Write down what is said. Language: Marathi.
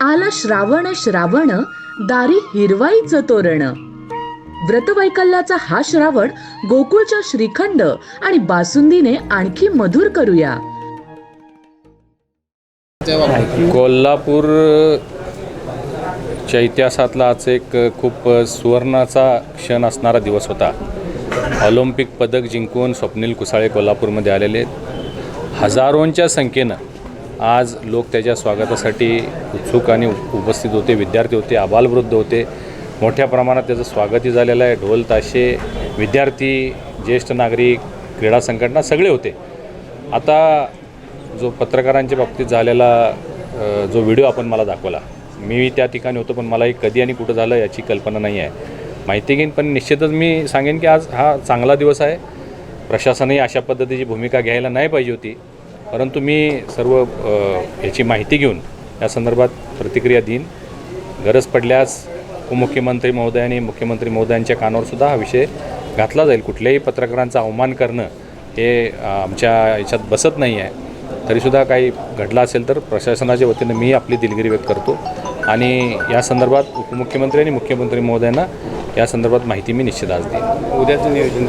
आला श्रावण श्रावण दारी हिरवाईचं तोरण. व्रतवैकल्याचा हा श्रावण गोकुळच्या श्रीखंड आणि बासुंदीने आणखी मधुर करूया. कोल्हापूर च्या इतिहासातला आज एक खूप सुवर्णाचा क्षण असणारा दिवस होता. ऑलिम्पिक पदक जिंकून स्वप्नील कुसाळे कोल्हापूरमध्ये आलेले आहेत. हजारोंच्या संख्येनं आज लोक त्याच्या स्वागतासाठी उत्सुक आणि उपस्थित होते विद्यार्थी होते आबालवृद्ध होते. मोठ्या प्रमाणात त्याचं स्वागतही झालेलं आहे. ढोल ताशे विद्यार्थी ज्येष्ठ नागरिक क्रीडा संघटना सगळे होते. आता जो पत्रकारांच्या बाबतीत झालेला जो व्हिडिओ आपण मला दाखवला मी त्या ठिकाणी होतो पण मला हे कधी आणि कुठं झालं याची कल्पना नाही आहे. माहिती घेईन पण निश्चितच मी सांगेन की आज हा चांगला दिवस आहे. प्रशासनही अशा पद्धतीची भूमिका घ्यायला नाही पाहिजे होती. परंतु मी सर्व याची माहिती घेऊन या संदर्भात प्रतिक्रिया देईन. गरज पडल्यास उपमुख्यमंत्री महोदय आणि मुख्यमंत्री महोदयांच्या कानावरसुद्धा हा विषय घातला जाईल. कुठल्याही पत्रकारांचा अवमान करणं हे आमच्या याच्यात बसत नाही आहे. तरीसुद्धा काही घडलं असेल तर प्रशासनाच्या वतीनं मी आपली दिलगिरी व्यक्त करतो आणि या संदर्भात उपमुख्यमंत्री आणि मुख्यमंत्री महोदयांना या संदर्भात माहिती मी निश्चित आज देईन. उद्याचं नियोजन